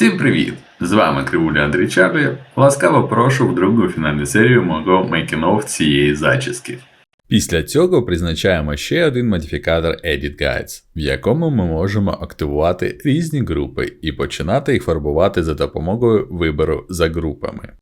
Всім привіт! З вами Кривуля Андрій Чарлі. Ласкаво прошу в другу фінальну серію мого мейкінов цієї зачіски. Після цього призначаємо ще один модифікатор Edit Guides, в якому ми можемо активувати різні групи і починати їх фарбувати за допомогою вибору за групами.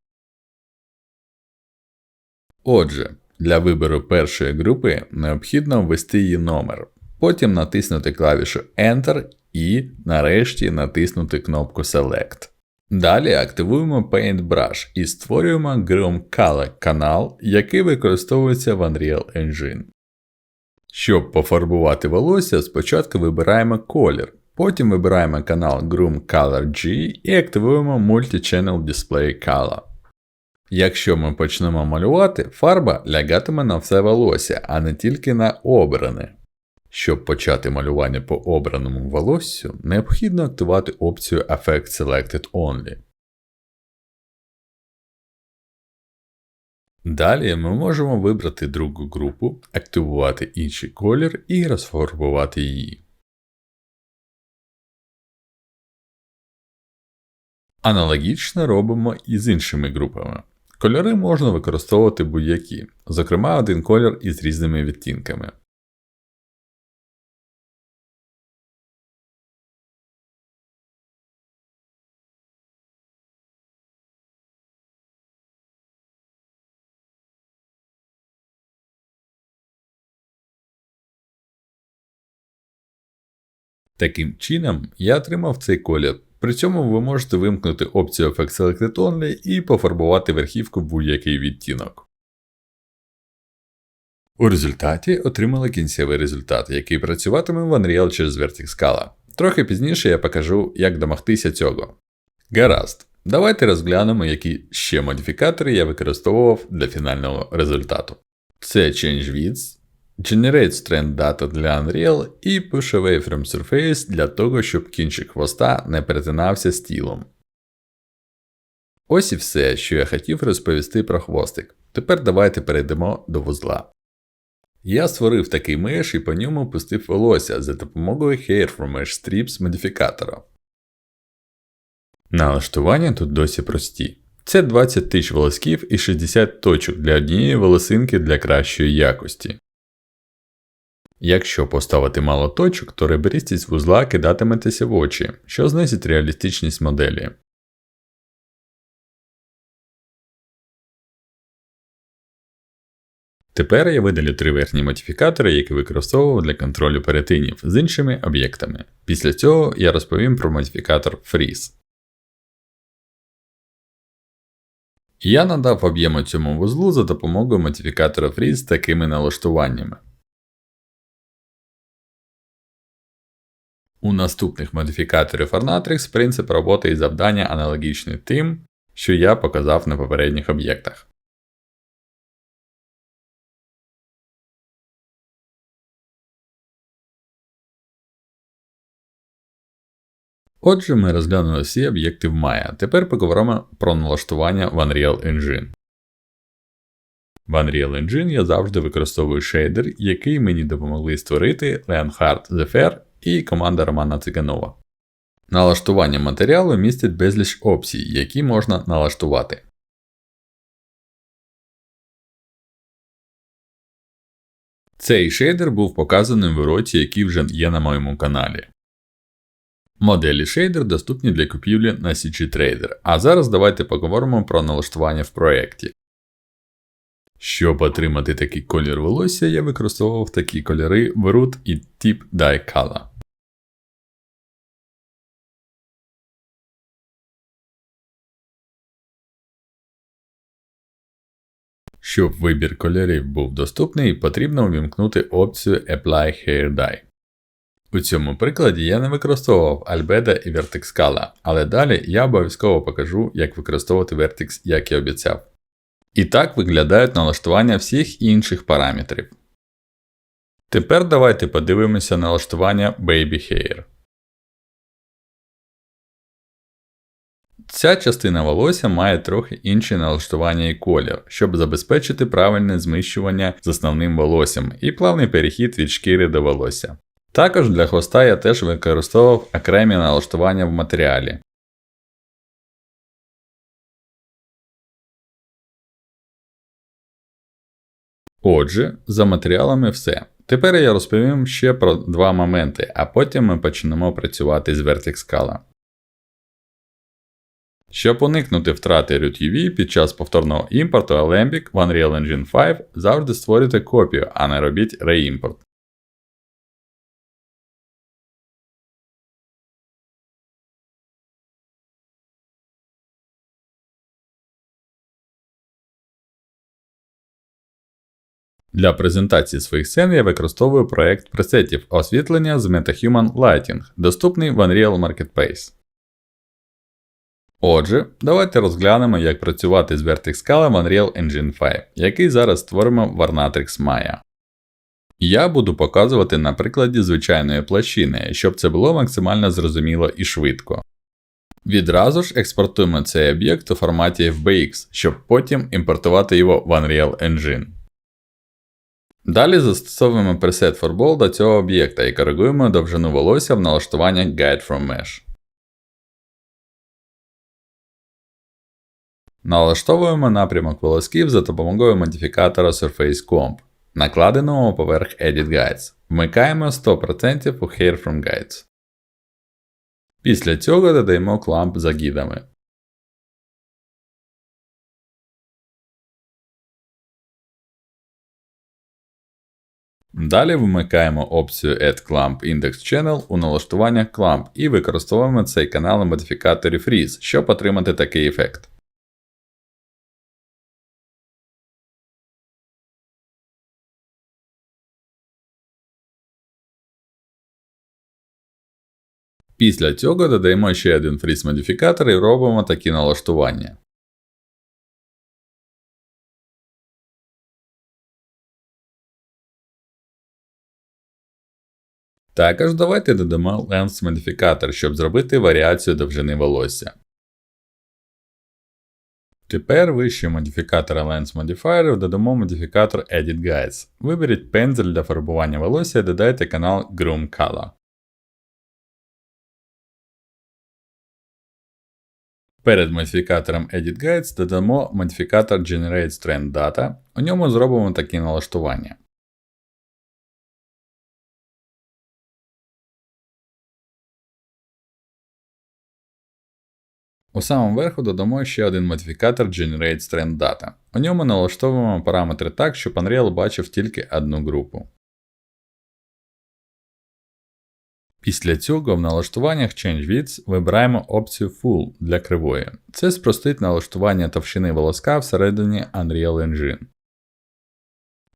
Отже, для вибору першої групи необхідно ввести її номер, потім натиснути клавішу Enter і нарешті натиснути кнопку Select. Далі активуємо Paintbrush і створюємо Groom Color канал, який використовується в Unreal Engine. Щоб пофарбувати волосся, спочатку вибираємо колір, потім вибираємо канал Groom Color G і активуємо Multi-Channel Display Color. Якщо ми почнемо малювати, фарба лягатиме на все волосся, а не тільки на обране. Щоб почати малювання по обраному волоссю, необхідно активувати опцію Effect Selected Only. Далі ми можемо вибрати другу групу, активувати інший колір і розфарбувати її. Аналогічно робимо і з іншими групами. Кольори можна використовувати будь-які, зокрема один колір із різними відтінками. Таким чином, я отримав цей колір. При цьому ви можете вимкнути опцію Effect Selected Only і пофарбувати верхівку будь-який відтінок. У результаті отримали кінцевий результат, який працюватиме в Unreal через Vertex Scala. Трохи пізніше я покажу, як домогтися цього. Гаразд, давайте розглянемо, які ще модифікатори я використовував для фінального результату. Це Change Width, Generate Strand Data для Unreal і Away from Surface для того, щоб кінчик хвоста не перетинався з тілом. Ось і все, що я хотів розповісти про хвостик. Тепер давайте перейдемо до вузла. Я створив такий меш і по ньому пустив волосся за допомогою Hair from Mesh Strips модифікатора. Налаштування тут досі прості. Це 20 тисяч волосків і 60 точок для однієї волосинки для кращої якості. Якщо поставити мало точок, то ребристість вузла кидатиметься в очі, що знизить реалістичність моделі. Тепер я видалю три верхні модифікатори, які використовував для контролю перетинів з іншими об'єктами. Після цього я розповім про модифікатор Freeze. Я надав об'єму цьому вузлу за допомогою модифікатора Freeze з такими налаштуваннями. У наступних модифікаторів Ornatrix принцип роботи і завдання аналогічний тим, що я показав на попередніх об'єктах. Отже, ми розглянули всі об'єкти в Maya. Тепер поговоримо про налаштування в Unreal Engine. В Unreal Engine я завжди використовую шейдер, який мені допомогли створити Leonhard Zephyr і команда Романа Циганова. Налаштування матеріалу містить безліч опцій, які можна налаштувати. Цей шейдер був показаний в уроці, який вже є на моєму каналі. Моделі шейдер доступні для купівлі на CG Trader, а зараз давайте поговоримо про налаштування в проєкті. Щоб отримати такий колір волосся, я використовував такі кольори в Root і Tip Dye Color. Щоб вибір кольорів був доступний, потрібно увімкнути опцію Apply Hair Dye. У цьому прикладі я не використовував Albedo і Vertex Scala, але далі я обов'язково покажу, як використовувати Vertex, як і обіцяв. І так виглядають налаштування всіх інших параметрів. Тепер давайте подивимося налаштування Baby Hair. Ця частина волосся має трохи інше налаштування і колір, щоб забезпечити правильне зміщування з основним волоссям і плавний перехід від шкіри до волосся. Також для хвоста я теж використовував окремі налаштування в матеріалі. Отже, за матеріалами все. Тепер я розповім ще про два моменти, а потім ми почнемо працювати з Vertex Scala. Щоб уникнути втрати RootUV під час повторного імпорту Alembic в Unreal Engine 5 завжди створюйте копію, а не робіть реімпорт. Для презентації своїх сцен я використовую проект пресетів освітлення з MetaHuman Lighting, доступний в Unreal Marketplace. Отже, давайте розглянемо, як працювати з Vertex Scala в Unreal Engine 5, який зараз створимо в Arnatrix Maya. Я буду показувати на прикладі звичайної площини, щоб це було максимально зрозуміло і швидко. Відразу ж експортуємо цей об'єкт у форматі FBX, щоб потім імпортувати його в Unreal Engine. Далі застосовуємо пресет ForBall до цього об'єкта і коригуємо довжину волосся в налаштуваннях Guide from Mesh. Налаштовуємо напрямок волосків за допомогою модифікатора Surface Comp, накладеного поверх Edit Guides. Вмикаємо 100% у Hair from Guides. Після цього додаємо кламп за гідами. Далі вмикаємо опцію Add Clamp Index Channel у налаштуваннях Clamp і використовуємо цей канал у модифікаторі Freeze, щоб отримати такий ефект. Після цього додаємо ще один фріз модифікатор і робимо такі налаштування. Також давайте додамо Lens модифікатор, щоб зробити варіацію довжини волосся. Тепер вище модифікатора Lens Modifier додамо модифікатор Edit Guides. Виберіть пензель для фарбування волосся і додайте канал Groom Color. Перед модифікатором Edit Guides додамо модифікатор Generate Strand Data. У ньому зробимо такі налаштування. У самому верху додамо ще один модифікатор Generate Data. У ньому налаштовуємо параметри так, щоб Unreal бачив тільки одну групу. Після цього в налаштуваннях Change Width вибираємо опцію Full для кривої. Це спростить налаштування товщини волоска всередині Unreal Engine.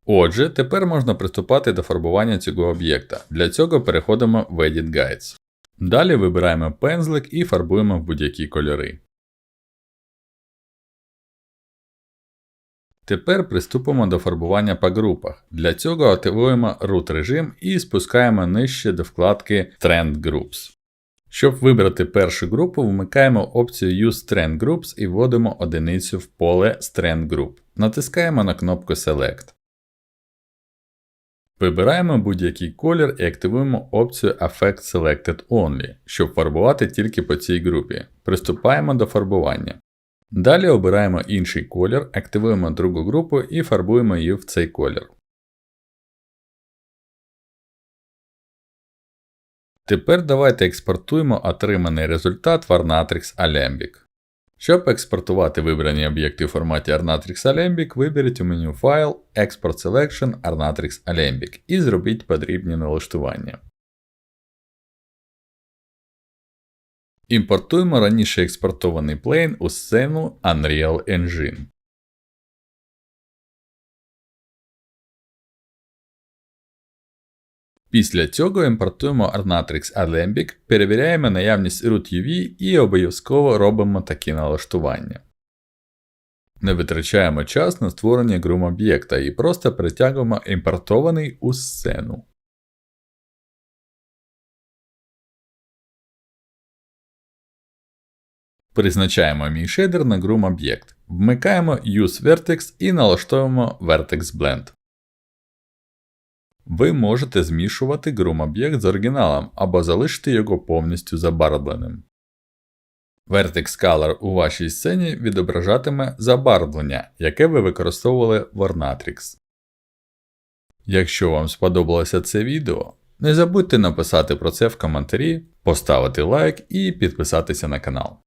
Отже, тепер можна приступати до фарбування цього об'єкта. Для цього переходимо в Edit Guides. Далі вибираємо пензлик і фарбуємо в будь-які кольори. Тепер приступимо до фарбування по групах. Для цього активуємо root режим і спускаємо нижче до вкладки Trend Groups. Щоб вибрати першу групу, вмикаємо опцію Use Trend Groups і вводимо одиницю в поле Strand Group. Натискаємо на кнопку Select. Вибираємо будь-який колір і активуємо опцію Effect Selected Only, щоб фарбувати тільки по цій групі. Приступаємо до фарбування. Далі обираємо інший колір, активуємо другу групу і фарбуємо її в цей колір. Тепер давайте експортуємо отриманий результат в Arnatrix Alembic. Щоб експортувати вибрані об'єкти в форматі Arnatrix Alembic, виберіть у меню файл Export Selection Arnatrix Alembic і зробіть потрібні налаштування. Імпортуємо раніше експортований плейн у сцену Unreal Engine. Після цього імпортуємо Arnatrix Alembic, перевіряємо наявність root UV і обов'язково робимо такі налаштування. Не витрачаємо час на створення грум об'єкта і просто перетягуємо імпортований у сцену. Призначаємо мій шейдер на Groom об'єкт. Вмикаємо Use Vertex і налаштовуємо Vertex Blend. Ви можете змішувати Groom об'єкт з оригіналом або залишити його повністю забарвленим. Vertex Color у вашій сцені відображатиме забарвлення, яке ви використовували в Ornatrix. Якщо вам сподобалося це відео, не забудьте написати про це в коментарі, поставити лайк і підписатися на канал.